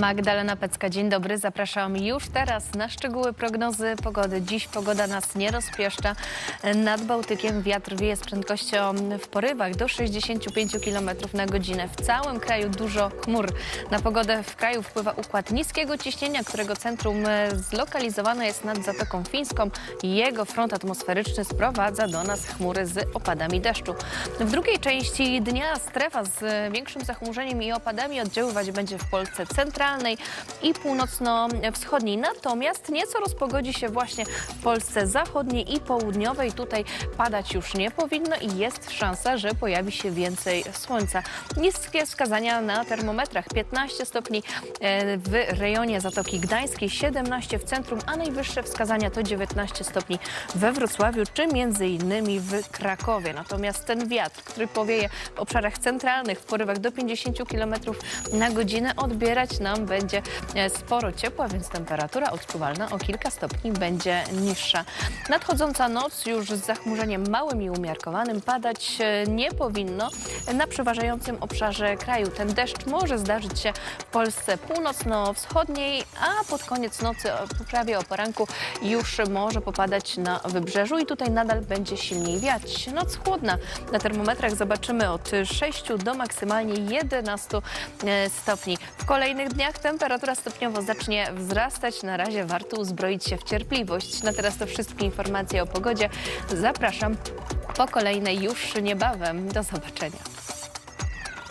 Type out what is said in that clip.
Magdalena Pecka, dzień dobry. Zapraszam już teraz na szczegóły prognozy pogody. Dziś pogoda nas nie rozpieszcza. Nad Bałtykiem wiatr wieje z prędkością w porywach do 65 km na godzinę. W całym kraju dużo chmur. Na pogodę w kraju wpływa układ niskiego ciśnienia, którego centrum e, zlokalizowane jest nad Zatoką Fińską. Jego front atmosferyczny sprowadza do nas chmury z opadami deszczu. W drugiej części dnia strefa z e, większym zachmurzeniem i opadami oddziaływać będzie w Polsce centralnej i północno-wschodniej. Natomiast nieco rozpogodzi się właśnie w Polsce zachodniej i południowej. Tutaj padać już nie powinno i jest szansa, że pojawi się więcej słońca. Niskie wskazania na termometrach 15 stopni e, w rejonie Zatoki Gdańskiej, 17 w centrum, a najwyższe wskazania to 19 stopni we Wrocławiu czy między innymi w Krakowie. Natomiast ten wiatr, który powieje w obszarach centralnych w porywach do 50 km na godzinę odbierać nam będzie e, sporo ciepła, więc temperatura odczuwalna o kilka stopni będzie niższa. Nadchodząca noc już z zachmurzeniem małym i umiarkowanym padać e, nie powinno na przeważającym obszarze kraju. Ten deszcz może zdarzyć się w Polsce północno-wschodniej, a pod koniec nocy, prawie o poranku, już może popadać na wybrzeżu i tutaj nadal będzie silniej wiać. Noc chłodna. Na termometrach zobaczymy od 6 do maksymalnie 11 e, stopni. W kolejnych dniach temperatura stopniowo zacznie wzrastać. Na razie warto uzbroić się w cierpliwość. Na teraz to wszystkie informacje o pogodzie. Zapraszam po kolejnej już niebawem. Do zobaczenia.